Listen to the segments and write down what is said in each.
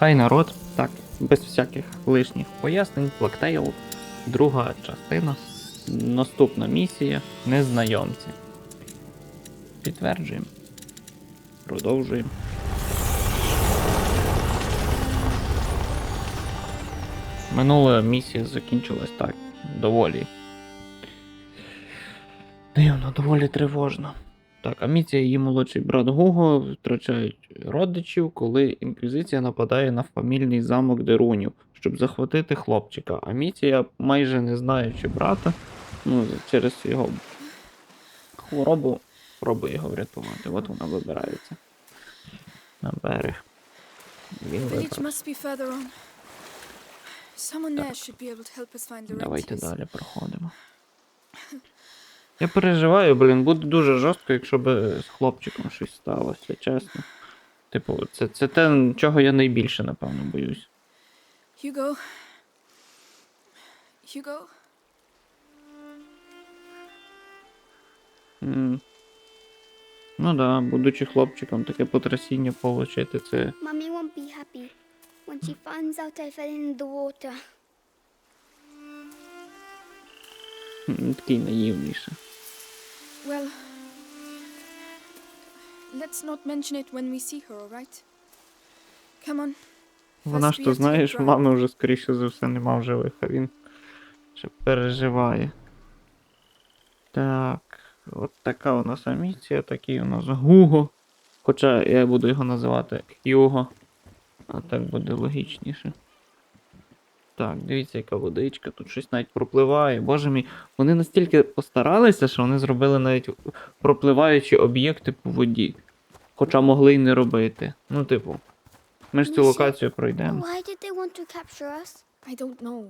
Хай народ, так, без всяких лишніх пояснень, Blacktail, друга частина. Наступна місія Незнайомці. Підтверджуємо. Продовжуємо. Минула місія закінчилась так. Доволі. Дивно, доволі тривожно. Так, а і її молодший брат Гуго втрачають родичів, коли інквізиція нападає на фамільний замок Дерунів, щоб захватити хлопчика. А Міція, майже не знаючи брата, ну, через його хворобу, пробує його врятувати. От вона вибирається на берег. Він Давайте далі проходимо. Я переживаю, блін, буде дуже жорстко, якщо б з хлопчиком щось сталося, чесно. Типу, це, це те, чого я найбільше, напевно, боюсь. Hugo. Hugo. М. Ну да, будучи хлопчиком, таке потрясіння получити, це. Mummy won't be happy when she finds out I fell in the water. Такий наївніше. Well. Let's not mention it when we see her, alright? Come on. Вона ж то знаєш, мами вже скоріше за все нема в живих, а він ще переживає. Так, от така у нас аміція, такий у нас Гуго. Хоча я буду його називати Хьюго. А так буде логічніше. Так, дивіться, яка водичка, тут щось навіть пропливає. Боже мій, вони настільки постаралися, що вони зробили навіть пропливаючі об'єкти по воді. Хоча могли й не робити. Ну, типу, ми ж цю локацію пройдемо. Why did they want to capture us? I don't know.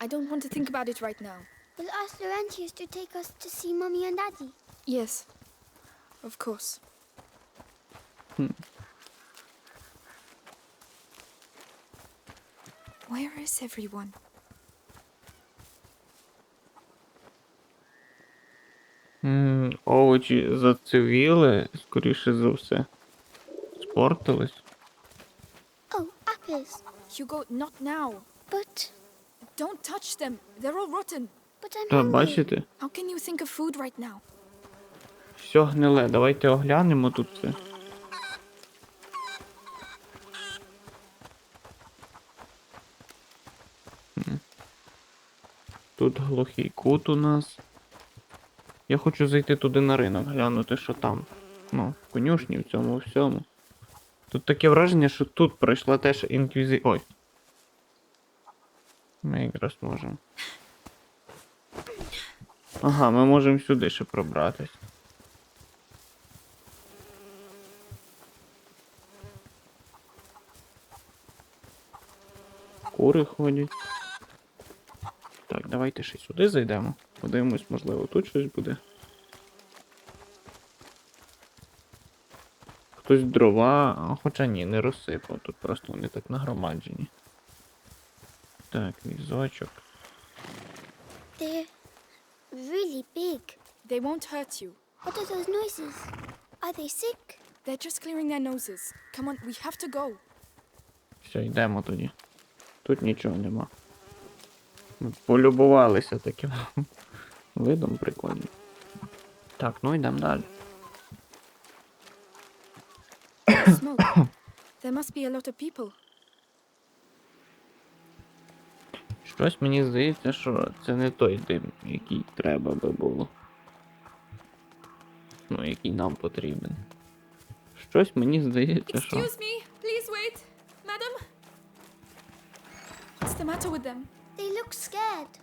I don't want to think about it right now. We'll ask Laurentius to take us to see Mummy and Daddy. Yes. Of course. Where is everyone? М, Овочі зацивіли, скоріше за все. Спортились. Oh, apples. Hugo, not now. But, Don't touch them. They're all rotten. but I'm Та hungry. бачите? How can you think of food right now? Все гниле. Давайте оглянемо тут це. Тут глухий кут у нас. Я хочу зайти туди на ринок, глянути, що там. Ну, в конюшні, в цьому всьому. Тут таке враження, що тут пройшла теж інквізі. Ой. Ми якраз можемо. Ага, ми можемо сюди ще пробратись. Кури ходять. Так, давайте ще сюди зайдемо. Подивимось, можливо, тут щось буде. Хтось дрова, а, хоча ні, не розсипав, тут просто вони так нагромаджені. Так, візочок. They're really big. They won't hurt you. What are those noises? Are they sick? They're just clearing their noses. Come on, we have to go. Все, йдемо тоді. Тут нічого нема. Полюбувалися таким видом прикольним. Так, ну йдемо далі. There must be a lot of people. Щось мені здається, що це не той дим, який треба би було. Ну, який нам потрібен. Щось мені здається, що. Excuse me, please wait. Madam? What's the matter with them? They look scared.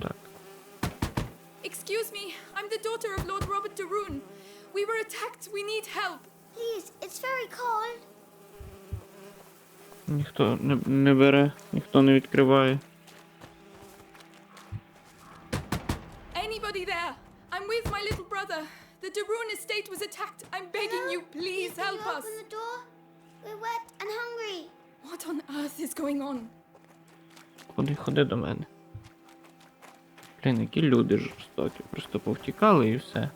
Так. Excuse me, I'm the daughter of Lord Robert de Roon. We were attacked, we need help. Please, it's very cold. Ніхто не, не бере, ніхто не відкриває. Ходи до мене. Блін, які люди жорстокі. Просто повтікали і все.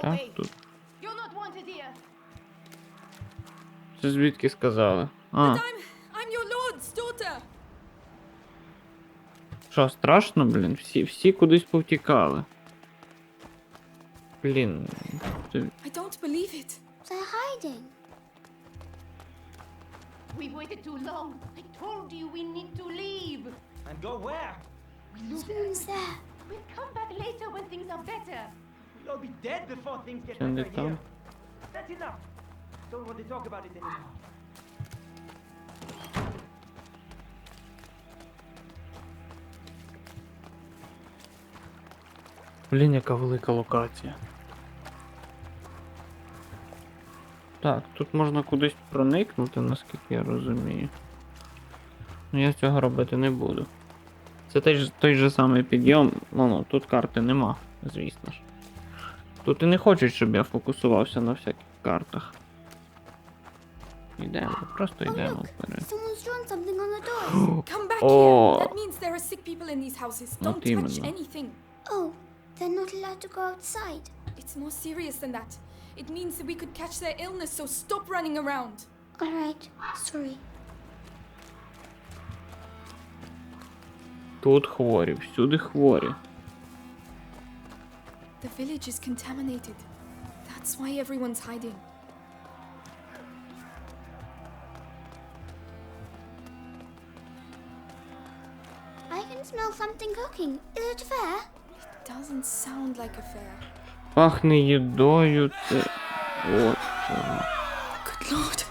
Так, тут. Це звідки сказали? А, що, страшно, блін? Всі, всі кудись повтікали. Блін. це- I don't believe it. They're hiding. We've waited too long. I told you we need to leave. And go where? We lose Someone's there. We'll come back later when things are better. We'll all be dead before things get Send better here. That's enough. Don't want to talk about it anymore. Блін, яка велика локація. Так, тут можна кудись проникнути, наскільки я розумію. Ну я цього робити не буду. Це той, той же самий підйом. Ну, ну, тут карти нема, звісно ж. Тут і не хочуть, щоб я фокусувався на всяких картах. Йдемо, просто Oh, йдемо вперед. Oh. touch even. anything. oh, they're not allowed to go outside. It's more serious than that. It means that we could catch their illness, so stop running around. All right. Sorry. Тут хворі, всюди хворі. The village is contaminated. That's why everyone's hiding. I can smell something cooking. Is it fair? Doesn't sound like a fair. Пахне їдою, це. От чого. Good lord.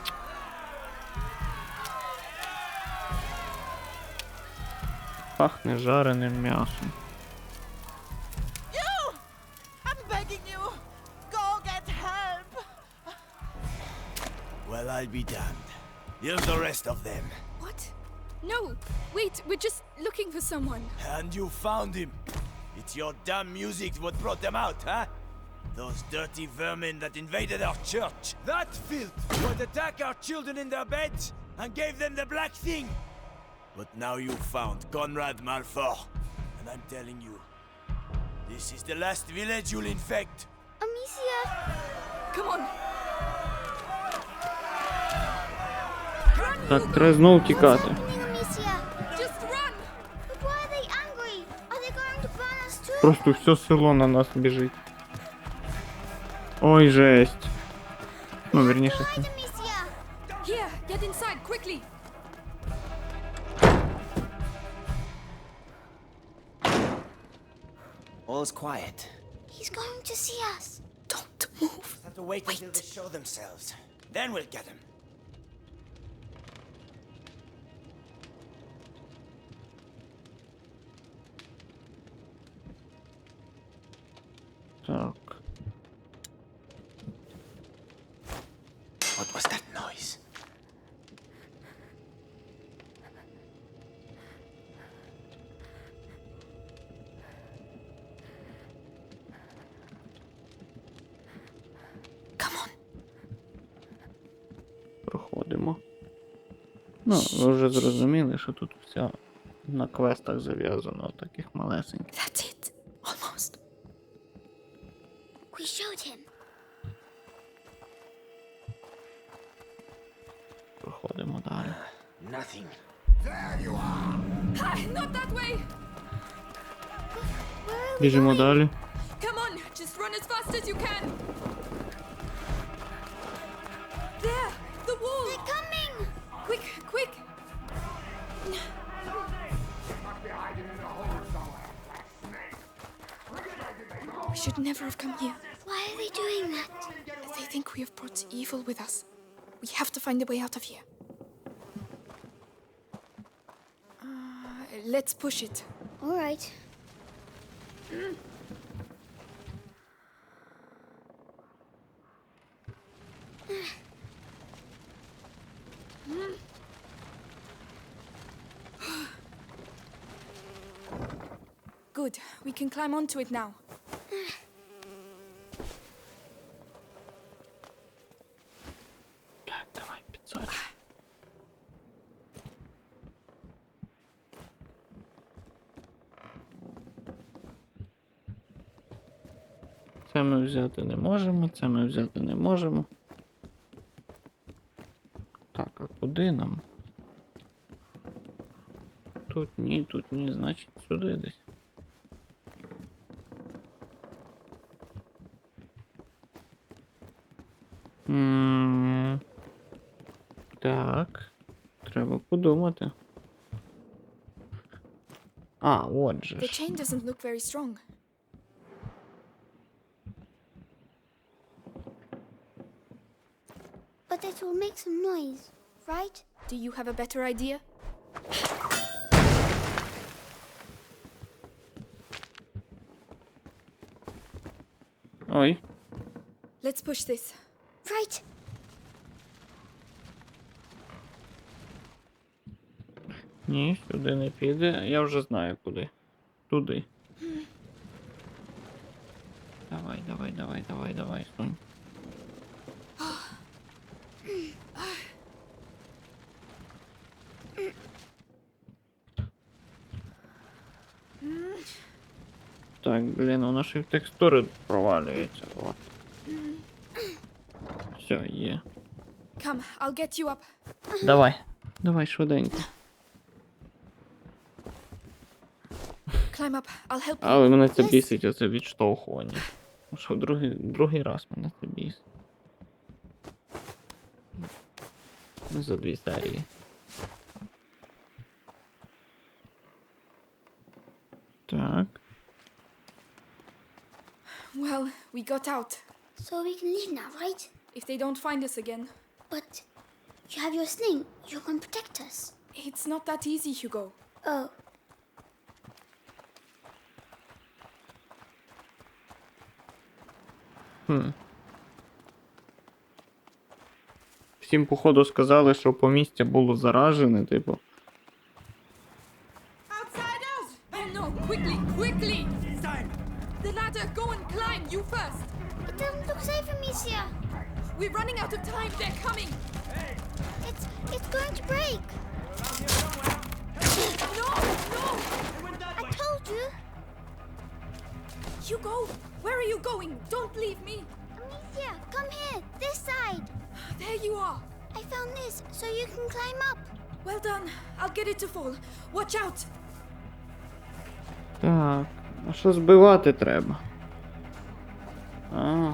Пахне жареним м'ясом. You! I'm begging you! Go get help! Well, I'll be damned. Here's the rest of them. What? No. Wait, we're just looking for someone. And you found him. It's your damn music what brought them out, huh? Those dirty vermin that invaded our church. That filth would attack our children in their beds and gave them the black thing. But now you found Conrad Malfour. And I'm telling you, this is the last village you'll infect. Amicia! Come on. Так, треба знов тікати. Happening, Amicia! Just run. But why are they angry? Are they going to burn us too? Просто все село на нас біжить. Ой, жесть. Ну, верніше. Quickly. All's quiet. He's going to see us. Don't move. Have to wait, until they show themselves. Then we'll get them. Так. What was that noise? Проходимо. Ну, ви вже зрозуміли, що тут все на квестах зав'язано, таких малесеньких. Nothing. Ah, not that way. Where are we Біжимо going? далі. Come on, just run as fast as you can. There, the wall. They're coming! Quick, quick. We should never have come here. Why are they doing that? They think we have brought evil with us. We have to find a way out of here. Let's push it. All right. Good. We can climb onto it now. Ми взяти не можемо, це ми взяти не можемо. Так, а куди нам? Тут ні, тут ні, значить сюди десь. Так. Треба подумати. А, от же The chain doesn't look very strong. make some noise, right? Do you have a better idea? Ой. Let's push this. Right. Ні, сюди не піде. Я вже знаю куди. Туди. Давай, давай, давай, давай, давай, Сонь. Так, блін, ще й в текстури провалюється. От. Все, є. Come, I'll get you up. Давай. Давай швиденько. Climb up. I'll help you. Але мене це бісить, оце відштовхування. Що другий, другий раз мене це бісить. За дві серії. Так. Well, we got out. So we can leave now, right? If they don't find us again. But you have your sling. You can protect us. It's not that easy, Hugo. Oh. Хм. Всім, походу, сказали, що помістя було заражене, типу. збивати треба? А.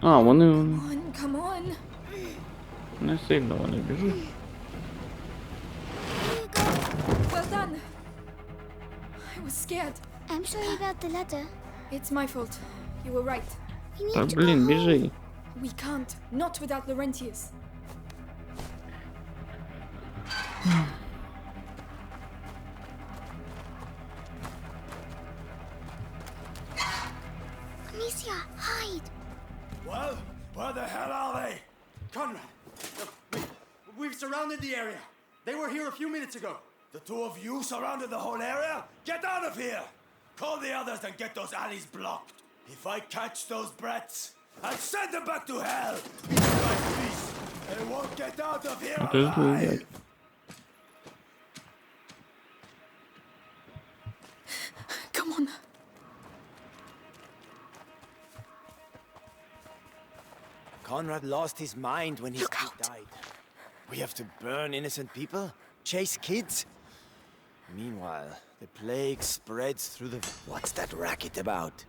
А, вони вони Come on, come on! не сильно вони біжуть. Here you go. Well done! I was scared. I'm sorry about the ladder. It's my fault. You were right. We need Так, to блін, go home. біжи. We can't. Not without Laurentius. minutes ago. The two of you surrounded the whole area? Get out of here! Call the others and get those alleys blocked. If I catch those brats, I'll send them back to hell! Piece by! They won't get out of here alive! Come on. Conrad lost his mind when his died. We have to burn innocent people? Chase kids? Meanwhile, the plague spreads through the. What's that racket about?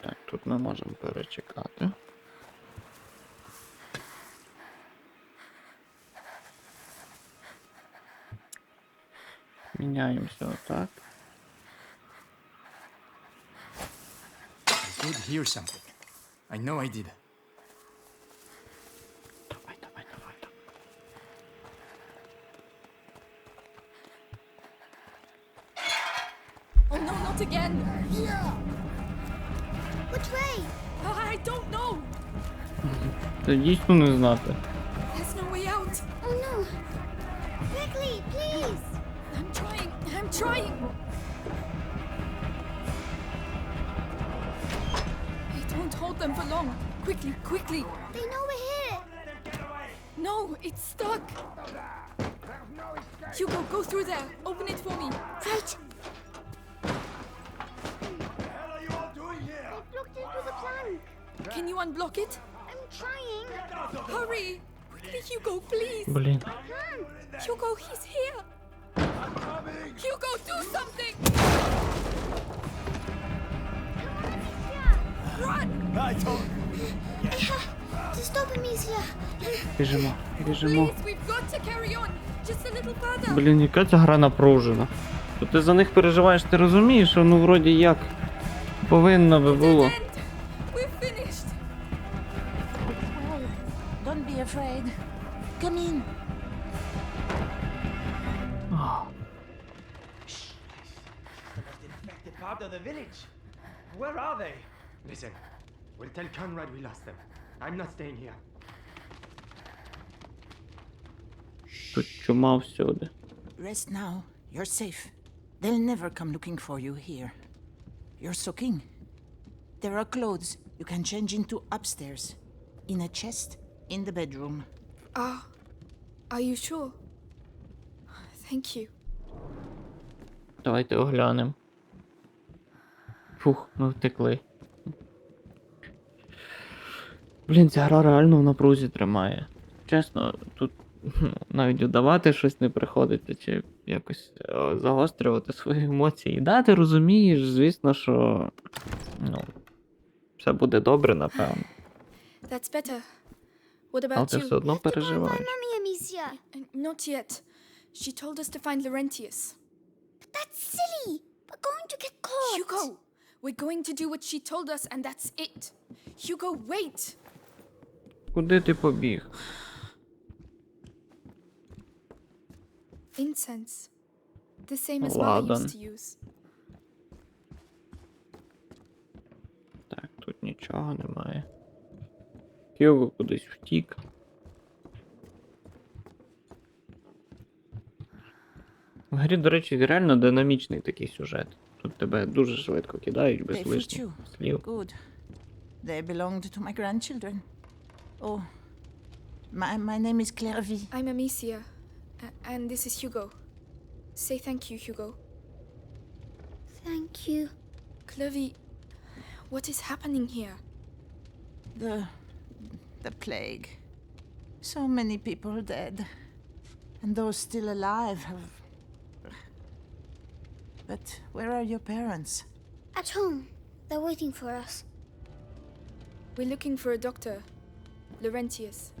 Так, тут ми можемо перечекати. Міняємося отак. did hear something. I know I did. Давай, давай, давай, давай. Oh no, not again! Which way? I don't know! Це дійсно не знати. Hugo, he's here. Hugo, do something. Run! I told To stop him, Amicia. Біжимо, біжимо. Please, we've got to carry on. Just a little further. Блін, яка ця гра напружена. То ти за них переживаєш, ти розумієш, що ну вроді як повинно би було. Tell Conrad we lost them. I'm not staying here. Тут чума всюди. Rest now. You're safe. They'll never come looking for you here. You're soaking. There are clothes you can change into upstairs. In a chest in the bedroom. Ah, are you sure? Thank you. Давайте оглянемо. Фух, ми втекли. Блін, ця гра реально в напрузі тримає. Чесно, тут ну, навіть удавати щось не приходиться, чи якось е, загострювати свої емоції. Да, ти розумієш, звісно, що ну, все буде добре, напевно. That's better. What Але ти you? все одно переживаєш. Amicia. Uh, Not yet. She told us to find Laurentius. That's silly. We're going to get caught. Hugo, we're going to do what she told us, and that's it. Hugo, wait. Куди ти побіг? Incense. The same as. Mother used to use. Так, тут нічого немає. Кьюго кудись втік. В грі, до речі, реально динамічний такий сюжет. Тут тебе дуже швидко кидають без лишніх слів. Good. They belonged to my grandchildren. Oh. My, my name is Claire V. I'm Amicia, and this is Hugo. Say thank you, Hugo. Thank you. Clovey, what is happening here? The. the plague. So many people dead. And those still alive have. But where are your parents? At home. They're waiting for us. We're looking for a doctor. Laurentius.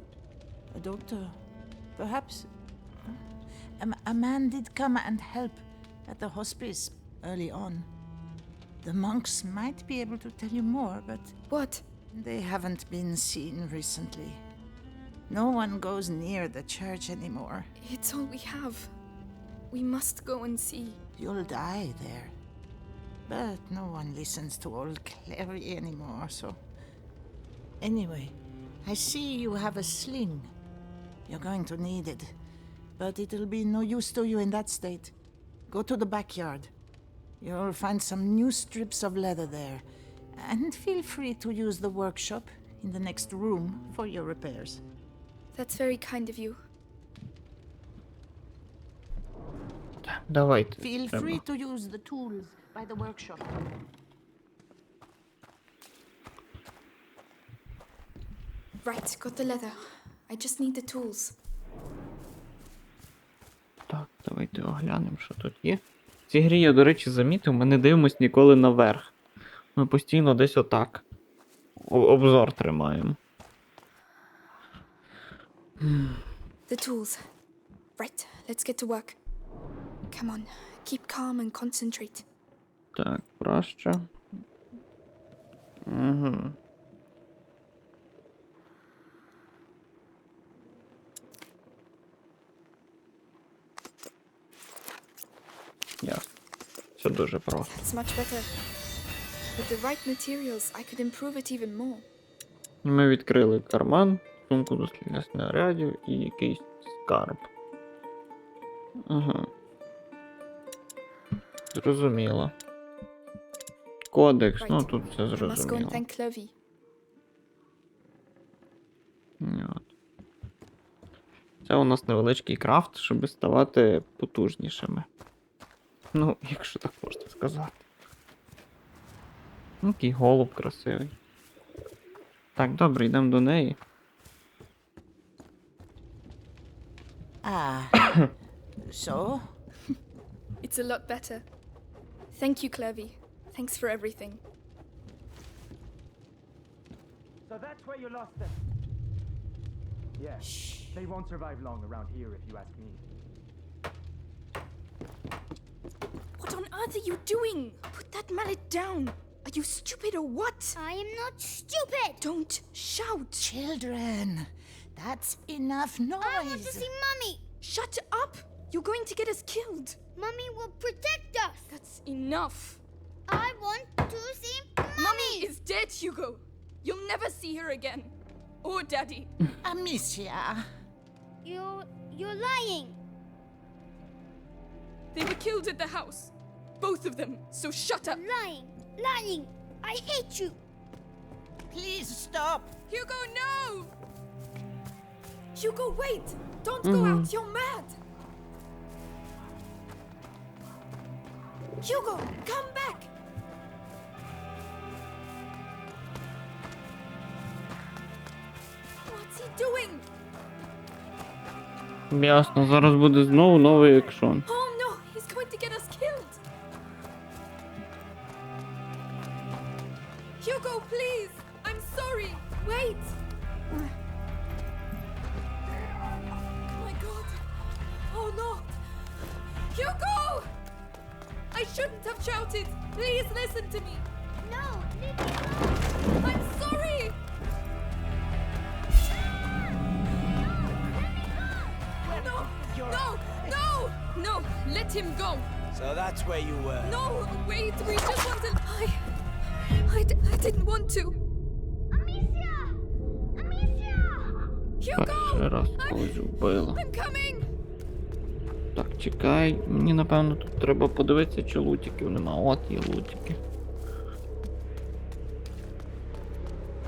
A doctor? Perhaps. A man did come and help at the hospice early on. The monks might be able to tell you more, but What? they haven't been seen recently. No one goes near the church anymore. It's all we have. We must go and see. You'll die there. But no one listens to old Clary anymore, so. Anyway, I see you have a sling. You're going to need it. But it'll be no use to you in that state. Go to the backyard. You'll find some new strips of leather there. And feel free to use the workshop in the next room for your repairs. That's very kind of you. Давайте. Feel треба. free to use the tools by the workshop. Right, got the leather. I just need the tools. Так, давайте оглянемо, що тут є. В цій грі я, до речі, замітив, ми не дивимось ніколи наверх. Ми постійно десь отак. Обзор тримаємо. The tools. Right, let's get to work. Come on, keep calm and concentrate. Так, краще. Угу. Я. Все дуже просто. Ми відкрили карман, сумку дослідних снарядів і якийсь скарб. Ага. Зрозуміло. Кодекс, ну, right. ну тут все зрозуміло. Це у нас невеличкий крафт, щоб ставати потужнішими. Ну, якщо так можна сказати. Ну, Який голуб красивий. Так, добре, йдемо до неї. Ah. so? It's a lot better. Thank you, Clevy. Thanks for everything. So that's where you lost them. Yeah. They won't survive long around here if you ask me. What are you doing? Put that mallet down. Are you stupid or what? I am not stupid. Don't shout. Children, that's enough noise. I want to see Mummy. Shut up. You're going to get us killed. Mummy will protect us. That's enough. I want to see Mummy Mummy. is dead, Hugo. You'll never see her again. Or Daddy. Amicia. You you're lying. They were killed at the house Both of them. So shut up. Lying. Lying. I hate you. Please stop. Hugo, no! Hugo, wait! Don't go out, you're mad! Hugo, come back! What's he doing? Ясно, зараз буде знову новий екшон. Oh didn't want to. Amicia. Amicia. Перший раз когось вбила. I'm coming! Так, чекай. Мені напевно тут треба подивитися, чи лутиків нема. От є лутики.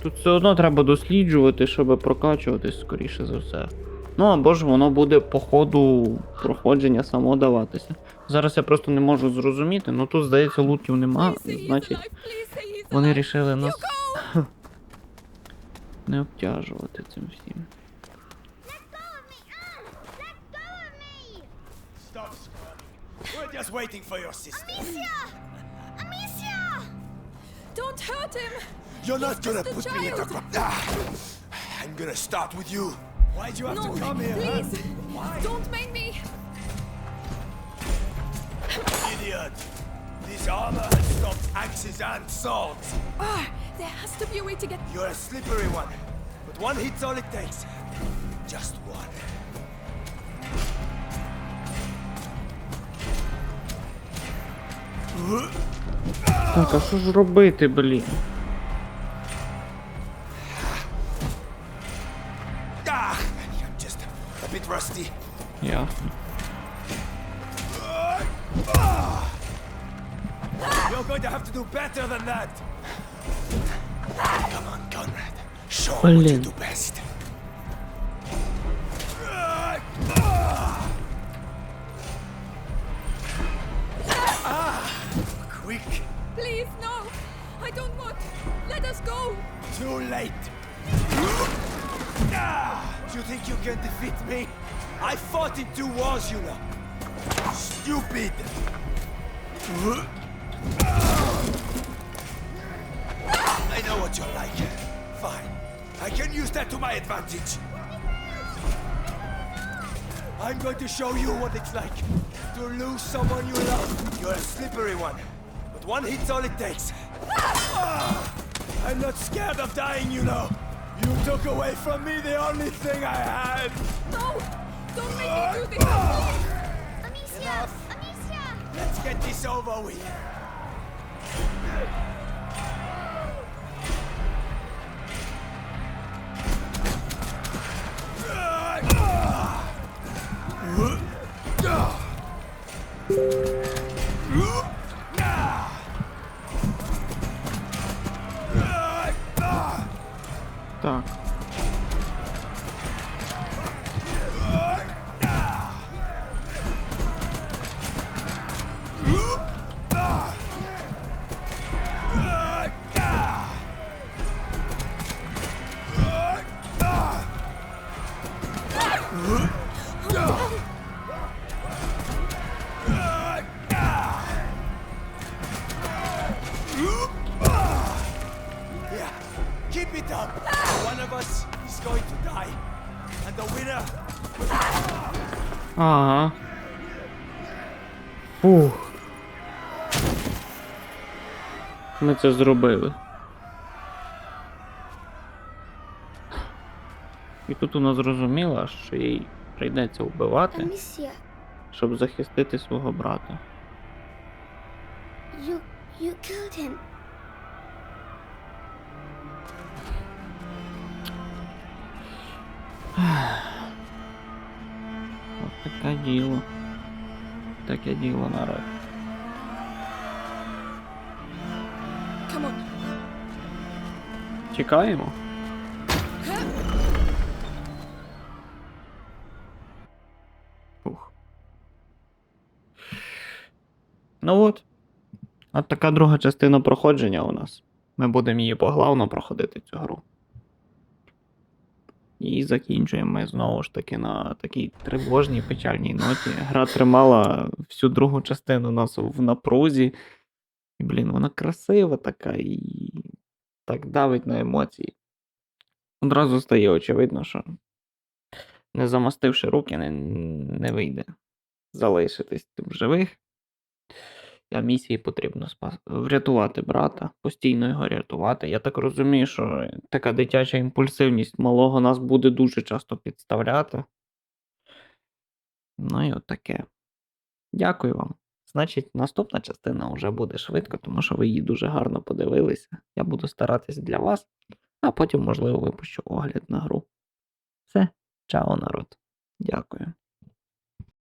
Тут все одно треба досліджувати, щоб прокачуватись, скоріше за все. Ну або ж воно буде по ходу проходження само даватися. Зараз я просто не можу зрозуміти, ну тут, здається, лутів нема, значить, alive. Please say he's вони alive. рішили нас Hugo! не обтяжувати цим всім. Let go of me. Ah, let go of me. Stop screaming. We're just waiting for your sister. Amicia. Amicia. Don't hurt him! You're not He's gonna just a put me in the child. co- ah, I'm gonna start with you. Why'd you have No, to come here, please! huh? Why? Don't make me! Idiot! This armor has stopped axes and swords. Ah, there has to be a way to get. You're a slippery one. But one hit's all it takes. Just one. Так, а що ж робити, блін? Ah, going to have to do better than that. Come on, Conrad. Show Olin. what you do best. Ah, quick. Please, no. I don't want. Let us go. Too late. Ah, you think you can defeat me? I fought in two wars, you know. Stupid. I know what you're like. Fine. I can use that to my advantage. I'm going to show you what it's like to lose someone you love. You're a slippery one, but one hit's all it takes. Ah! I'm not scared of dying, you know. You took away from me the only thing I had. No! Don't make me do this! please. Amicia. Amicia. Let's get this over with. Фух. Ми це зробили. І тут вона зрозуміла, що їй прийдеться вбивати, щоб захистити свого брата. you you killed him. От таке діло. Таке діло народ. Чекаємо. Фух. Ну от. От така друга частина проходження у нас. Ми будемо її поглавно проходити цю гру. І закінчуємо ми знову ж таки на такій тривожній печальній ноті. Гра тримала всю другу частину нас в напрузі. І, блін, вона красива така і так давить на емоції. Одразу стає очевидно, що не замостивши руки, не, не вийде залишитись тим живих. А місії потрібно спас... врятувати брата, постійно його рятувати. Я так розумію, що така дитяча імпульсивність малого нас буде дуже часто підставляти. Ну і от таке. Дякую вам. Значить, наступна частина вже буде швидко, тому що ви її дуже гарно подивилися. Я буду старатись для вас, а потім, можливо, випущу огляд на гру. Все, чао, народ. Дякую.